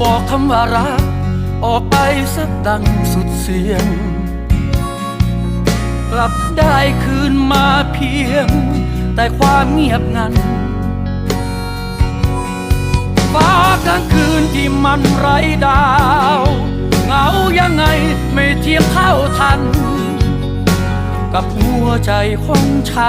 บอกคำว่ารัก ออกไปสักดังสุดเสียง กลับได้คืนมาเพียง แต่ความเงียบงันฟ้ากลางคืนที่มันไร้ดาวเหงายังไงไม่เทียบเท่าทัน กับหัวใจของฉัน